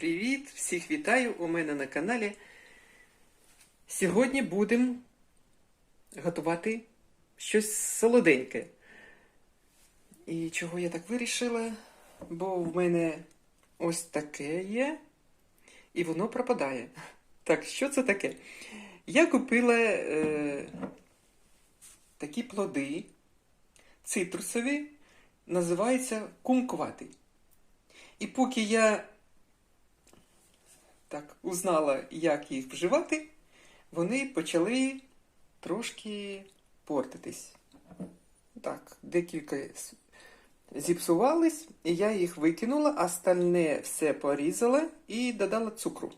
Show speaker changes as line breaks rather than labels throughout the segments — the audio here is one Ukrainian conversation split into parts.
Привіт! Всіх вітаю у мене на каналі. Сьогодні будемо готувати щось солоденьке. І чого я так вирішила? Бо в мене ось таке є, і воно пропадає. Так, що це таке? Я купила е, такі плоди цитрусові, називаються кумквати. І поки я так узнала, як їх вживати, вони почали трошки портитись. Так, декілька зіпсувались, і я їх викинула, а остальне все порізала і додала цукру.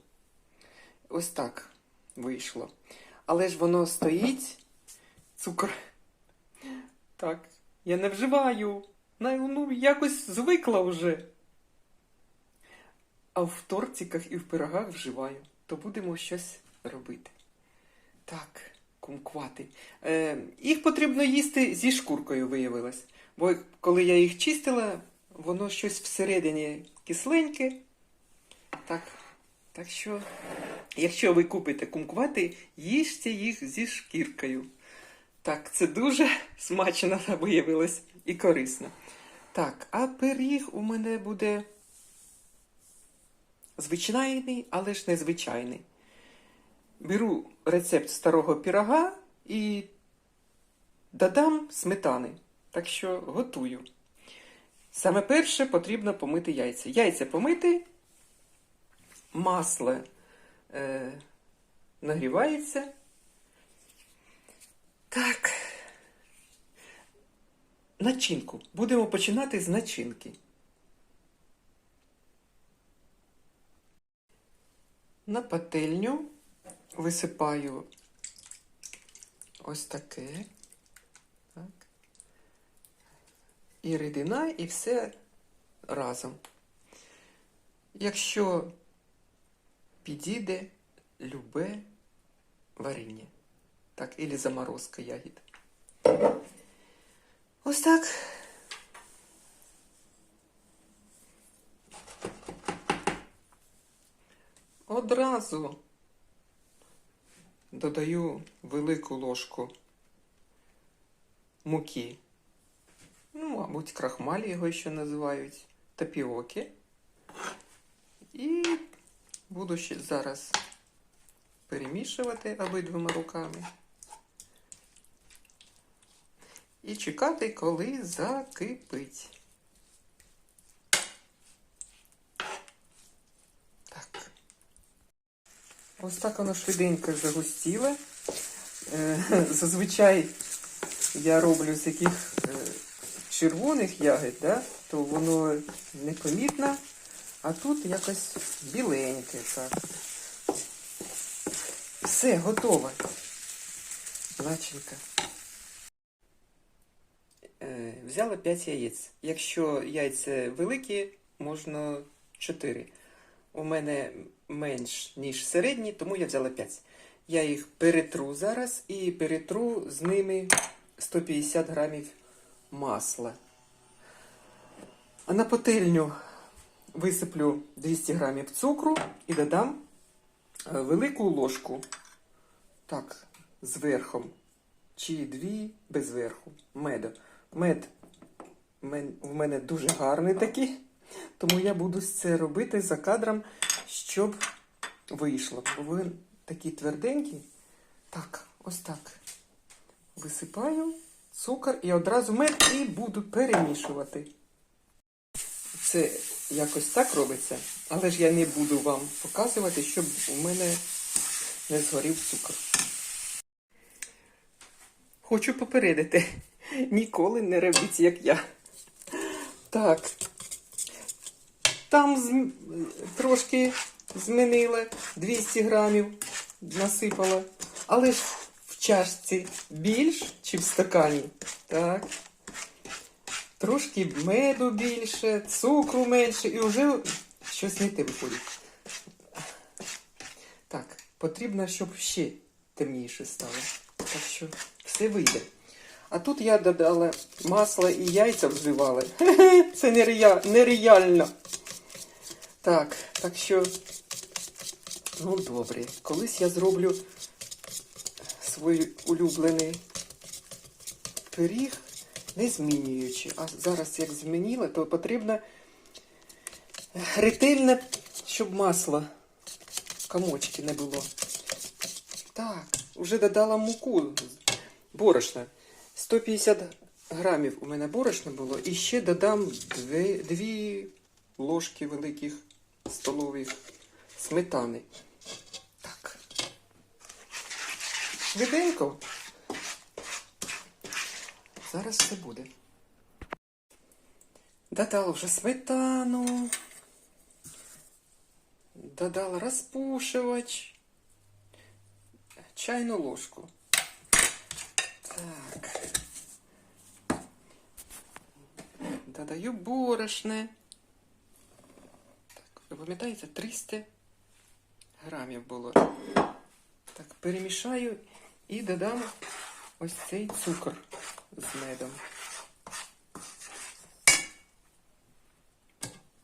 Ось так вийшло. Але ж воно стоїть, цукор. Так, я не вживаю. Ну, якось звикла вже. А в тортиках і в пирогах вживаю, то будемо щось робити. Так, кумквати. Е, їх потрібно їсти зі шкуркою, виявилось. Бо коли я їх чистила, воно щось всередині кисленьке. Так, так що, якщо ви купите кумквати, їжте їх зі шкіркою. Так, це дуже смачно виявилось і корисно. Так, а пиріг у мене буде звичайний, але ж незвичайний. Беру рецепт старого пірога і додам сметани. Так що готую. Саме перше потрібно помити яйця. Яйця помити, масло е, нагрівається. Так. Начинку. Будемо починати з начинки. На пательню висипаю ось таке. Так. І рідина, і все разом. Якщо підійде любе варіння. Так, і заморозка ягід. Ось так. Одразу додаю велику ложку муки. Ну, мабуть, крахмаль його ще називають, тапіоки. І буду ще зараз перемішувати обидвома руками. І чекати, коли закипить. Ось так воно швиденько загустіло. Е, Зазвичай я роблю з яких е, червоних ягід, да, то воно непомітно, а тут якось біленьке. Так. Все, готово. Начинка. Е, Взяла 5 яєць. Якщо яйця великі, можна 4. У мене менш, ніж середні, тому я взяла 5. Я їх перетру зараз і перетру з ними 150 грамів масла. А на пательню висиплю 200 грамів цукру і додам е, велику ложку. Так, з верхом. Чи дві без верху. Меду. Мед в мене дуже гарний такий, тому я буду це робити за кадром, щоб вийшло. Бо він такий тверденький. Так, ось так. Висипаю цукор і одразу мед і буду перемішувати. Це якось так робиться, але ж я не буду вам показувати, щоб у мене не згорів цукор. Хочу попередити. Ніколи не робіть, як я. Так. Там трошки змінила 200 грамів насипала. Але ж в чашці більш, чи в стакані. Так. Трошки меду більше, цукру менше і вже щось не те виходить. Так, потрібно, щоб ще темніше стало. Так що все вийде. А тут я додала масло і яйця взивали. Це нереально. Так, так що, ну добре, колись я зроблю свій улюблений пиріг, не змінюючи. А зараз як змінила, то потрібно ретельно, щоб масла комочки не було. Так, вже додала муку борошна. 150 грамів у мене борошна було. І ще додам дві, дві ложки великих столових сметани. Так. Швиденько. Зараз все буде. Додала вже сметану. Додала розпушувач. Чайну ложку. Так. Додаю борошне. Пам'ятаєте, 300 грамів було. Так, перемішаю і додам ось цей цукор з медом.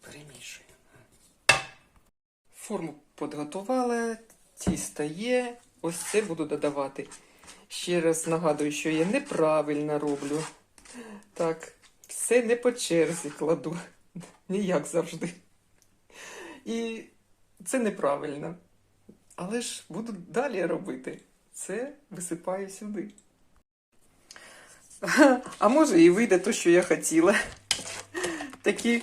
Перемішую. Форму підготувала, тісто є. Ось це буду додавати. Ще раз нагадую, що я неправильно роблю. Так, все не по черзі кладу. Ніяк завжди. І це неправильно. Але ж буду далі робити. Це висипаю сюди. А може і вийде те, що я хотіла. Такі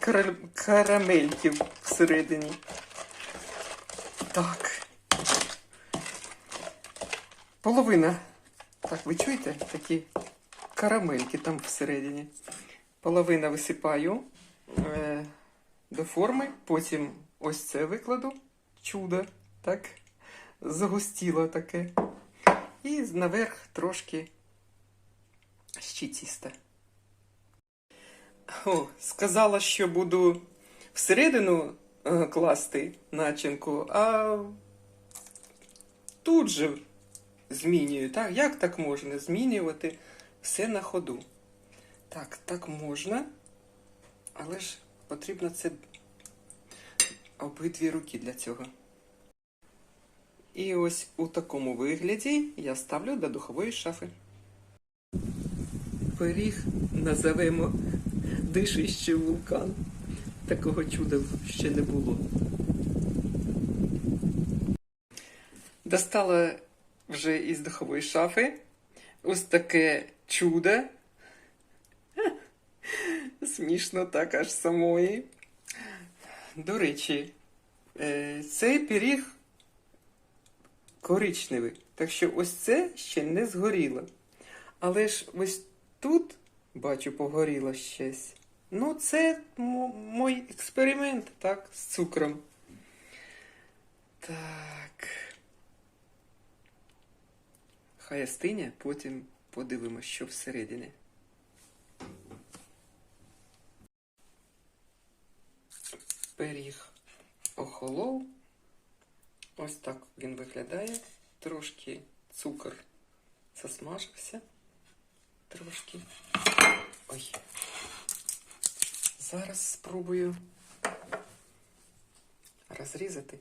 кара- карамельки всередині. Так. Половина. Так, ви чуєте? Такі карамельки там всередині. Половина висипаю до форми, потім ось це викладу. Чудо. Так. Загустіло таке. І наверх трошки ще тіста. О, сказала, що буду всередину е, класти начинку, а тут же змінюю. Так? Як так можна змінювати все на ходу? Так, так можна, але ж потрібно це обидві руки для цього. І ось у такому вигляді я ставлю до духової шафи. Пиріг назовемо дишище вулкан. Такого чуда ще не було. Достала вже із духової шафи ось таке чудо. Смішно так аж самої. До речі, е, цей пиріг коричневий. Так що ось це ще не згоріло. Але ж ось тут, бачу, погоріло щось. Ну, це мой експеримент, так, з цукром. Так. Хай остине, потім подивимось, що всередині. Пиріг охолов. Ось так він виглядає. Трошки цукор засмажився. Трошки. Ой. Зараз спробую розрізати.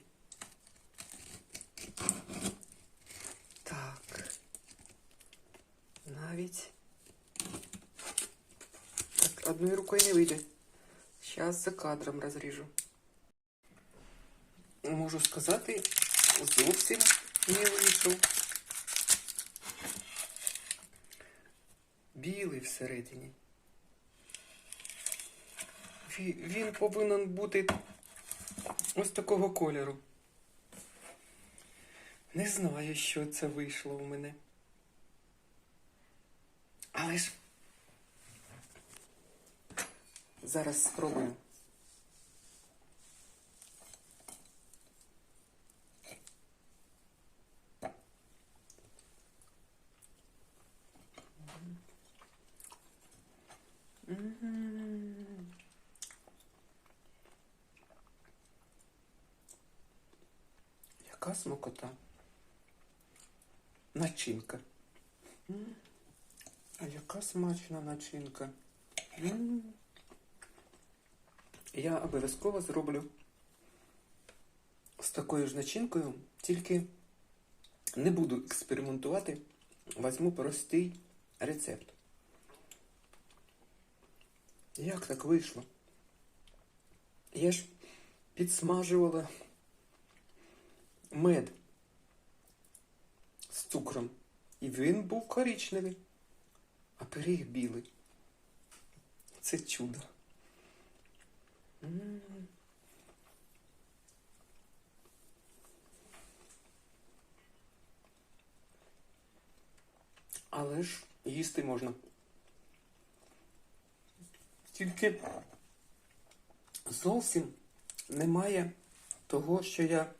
Так. Навіть. Так, одною рукою не вийде. Зараз за кадром розріжу. Можу сказати, зовсім не вийшов. Білий всередині. Він повинен бути ось такого кольору. Не знаю, що це вийшло у мене. Але ж зараз спробую. М. Яка смакота? Начинка. А яка смачна начинка? Я обов'язково зроблю з такою ж начинкою, тільки не буду експериментувати, візьму простий рецепт. Як так вийшло? Я ж підсмажувала мед з цукром, і він був коричневий, а пиріг білий. Це чудо. Але ж їсти можна. Тільки зовсім немає того, що я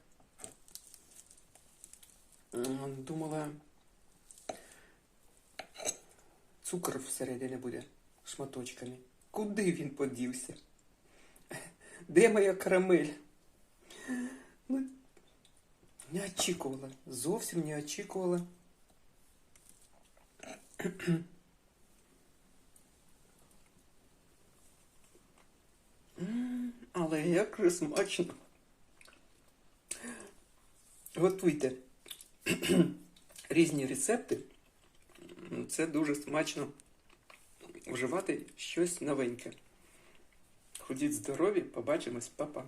думала, цукор всередині буде шматочками. Куди він подівся? Де моя карамель? Ну, не очікувала, зовсім не очікувала. Але як же смачно. Готуйте різні рецепти. Це дуже смачно вживати щось новеньке. Ходіть здорові, побачимось, па-па.